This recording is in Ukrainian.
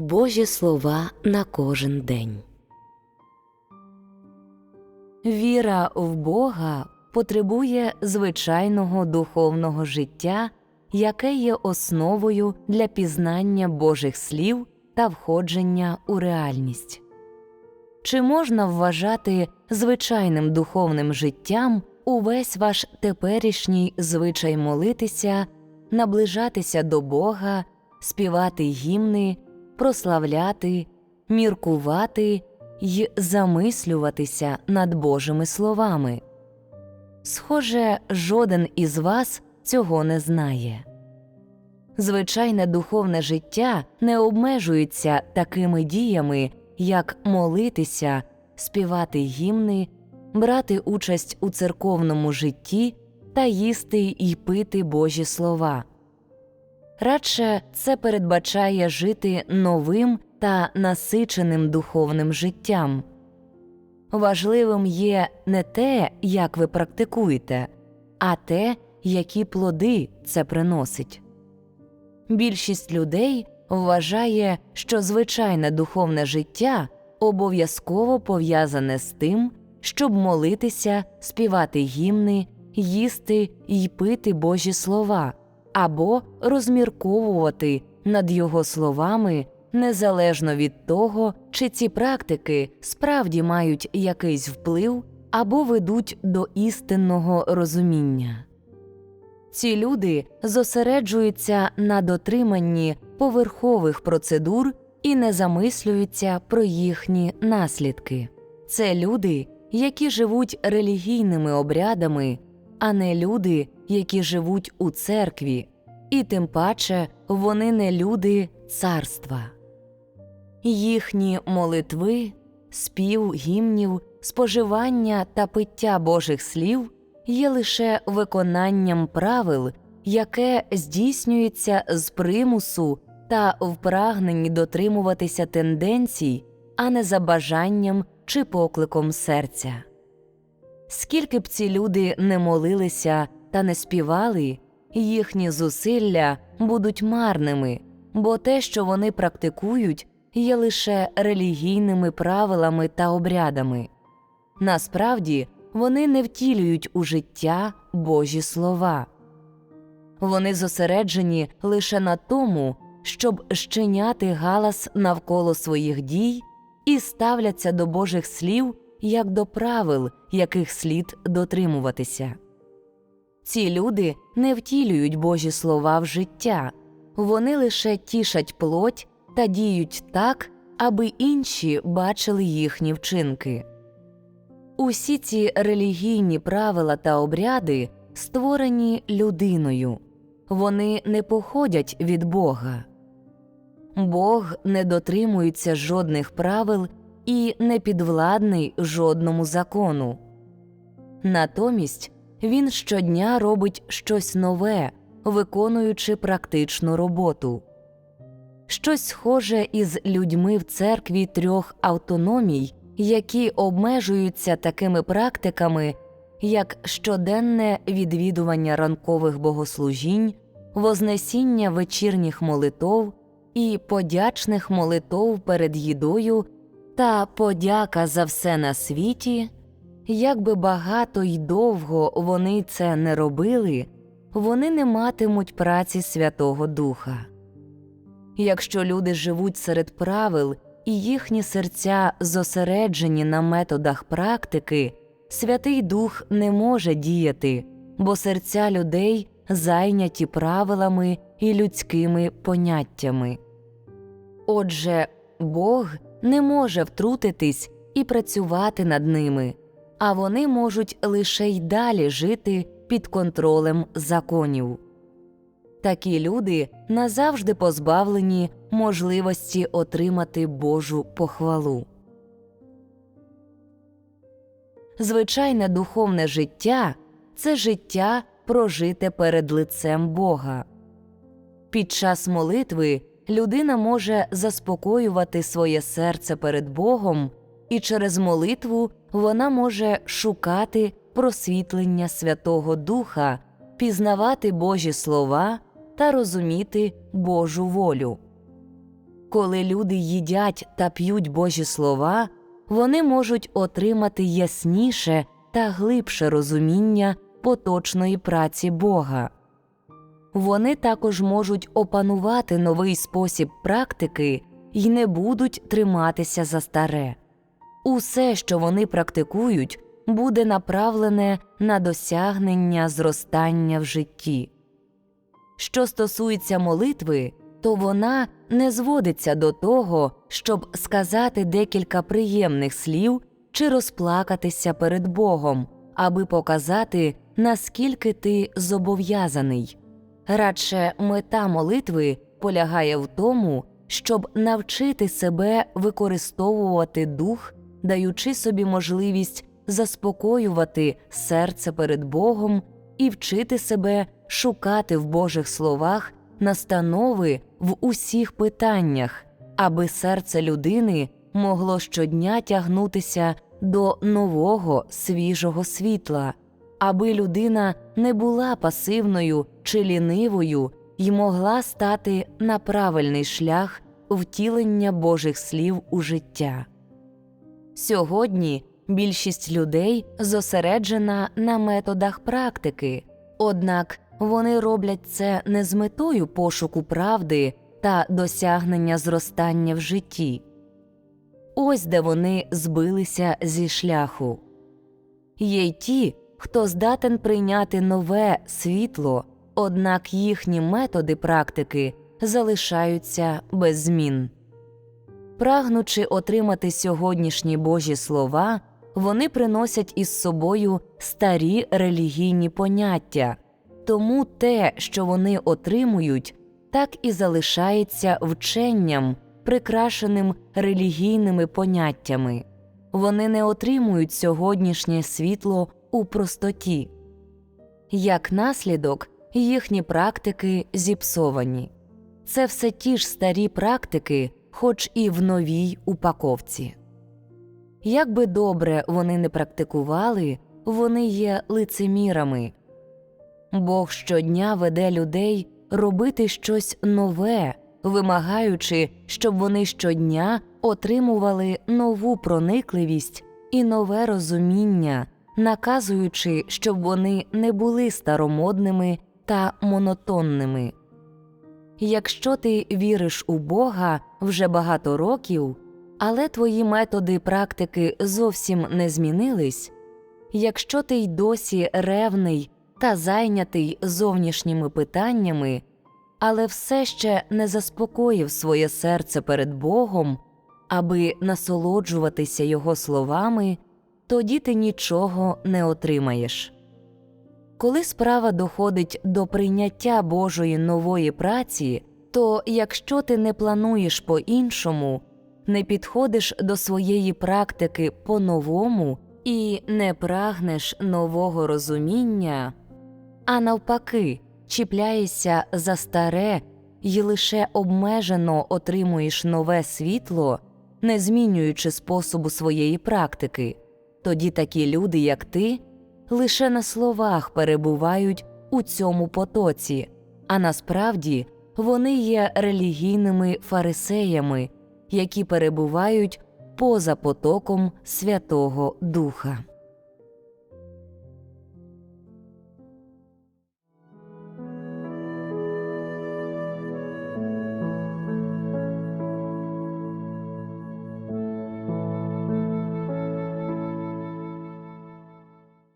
Божі слова на кожен день. Віра в Бога потребує звичайного духовного життя, яке є основою для пізнання Божих слів та входження у реальність. Чи можна вважати звичайним духовним життям увесь ваш теперішній звичай молитися, наближатися до Бога, співати гімни, прославляти, міркувати й замислюватися над Божими словами? Схоже, жоден із вас цього не знає. Звичайне духовне життя не обмежується такими діями, як молитися, співати гімни, брати участь у церковному житті та їсти й пити Божі слова. Радше це передбачає жити новим та насиченим духовним життям. Важливим є не те, як ви практикуєте, а те, які плоди це приносить. Більшість людей вважає, що звичайне духовне життя обов'язково пов'язане з тим, щоб молитися, співати гімни, їсти й пити Божі слова або розмірковувати над його словами незалежно від того, чи ці практики справді мають якийсь вплив або ведуть до істинного розуміння. Ці люди зосереджуються на дотриманні поверхових процедур і не замислюються про їхні наслідки. Це люди, які живуть релігійними обрядами, а не люди, які живуть у церкві, і тим паче вони не люди царства. Їхні молитви, спів гімнів, споживання та пиття Божих слів є лише виконанням правил, яке здійснюється з примусу та в прагненні дотримуватися тенденцій, а не за бажанням чи покликом серця. Скільки б ці люди не молилися та не співали, їхні зусилля будуть марними, бо те, що вони практикують, є лише релігійними правилами та обрядами. Насправді вони не втілюють у життя Божі слова. Вони зосереджені лише на тому, щоб щиняти галас навколо своїх дій і ставляться до Божих слів як до правил, яких слід дотримуватися. Ці люди не втілюють Божі слова в життя, вони лише тішать плоть та діють так, аби інші бачили їхні вчинки. Усі ці релігійні правила та обряди створені людиною, вони не походять від Бога. Бог не дотримується жодних правил і не підвладний жодному закону. Натомість він щодня робить щось нове, виконуючи практичну роботу. Щось схоже із людьми в церкві трьох автономій, які обмежуються такими практиками, як щоденне відвідування ранкових богослужінь, вознесіння вечірніх молитов і подячних молитов перед їдою та подяка за все на світі, як би багато й довго вони це не робили, вони не матимуть праці Святого Духа. Якщо люди живуть серед правил і їхні серця зосереджені на методах практики, Святий Дух не може діяти, бо серця людей зайняті правилами і людськими поняттями. Отже, Бог не може втрутитись і працювати над ними, а вони можуть лише й далі жити під контролем законів. Такі люди назавжди позбавлені можливості отримати Божу похвалу. Звичайне духовне життя це життя, прожите перед лицем Бога. Під час молитви людина може заспокоювати своє серце перед Богом, і через молитву вона може шукати просвітлення Святого Духа, пізнавати Божі слова та розуміти Божу волю. Коли люди їдять та п'ють Божі слова, вони можуть отримати ясніше та глибше розуміння поточної праці Бога. Вони також можуть опанувати новий спосіб практики і не будуть триматися за старе. Усе, що вони практикують, буде направлене на досягнення зростання в житті. Що стосується молитви, то вона не зводиться до того, щоб сказати декілька приємних слів чи розплакатися перед Богом, аби показати, наскільки ти зобов'язаний. Радше мета молитви полягає в тому, щоб навчити себе використовувати дух, даючи собі можливість заспокоювати серце перед Богом і вчити себе шукати в Божих словах настанови в усіх питаннях, аби серце людини могло щодня тягнутися до нового свіжого світла, аби людина не була пасивною чи лінивою і могла стати на правильний шлях втілення Божих слів у життя. Сьогодні більшість людей зосереджена на методах практики, однак вони роблять це не з метою пошуку правди та досягнення зростання в житті. Ось де вони збилися зі шляху. Є й ті, хто здатен прийняти нове світло, однак їхні методи практики залишаються без змін. Прагнучи отримати сьогоднішні Божі слова, вони приносять із собою старі релігійні поняття, тому те, що вони отримують, так і залишається вченням, прикрашеним релігійними поняттями. Вони не отримують сьогоднішнє світло у простоті. Як наслідок, їхні практики зіпсовані. Це все ті ж старі практики, хоч і в новій упаковці. Як би добре вони не практикували, вони є лицемірами. Бог щодня веде людей робити щось нове, вимагаючи, щоб вони щодня отримували нову проникливість і нове розуміння, наказуючи, щоб вони не були старомодними та монотонними. Якщо ти віриш у Бога вже багато років, але твої методи практики зовсім не змінились, якщо ти й досі ревний та зайнятий зовнішніми питаннями, але все ще не заспокоїв своє серце перед Богом, аби насолоджуватися Його словами, тоді ти нічого не отримаєш. Коли справа доходить до прийняття Божої нової праці, то якщо ти не плануєш по іншому, не підходиш до своєї практики по-новому і не прагнеш нового розуміння, а навпаки, чіпляєшся за старе і лише обмежено отримуєш нове світло, не змінюючи способу своєї практики, тоді такі люди, як ти, лише на словах перебувають у цьому потоці, а насправді вони є релігійними фарисеями, які перебувають поза потоком Святого Духа.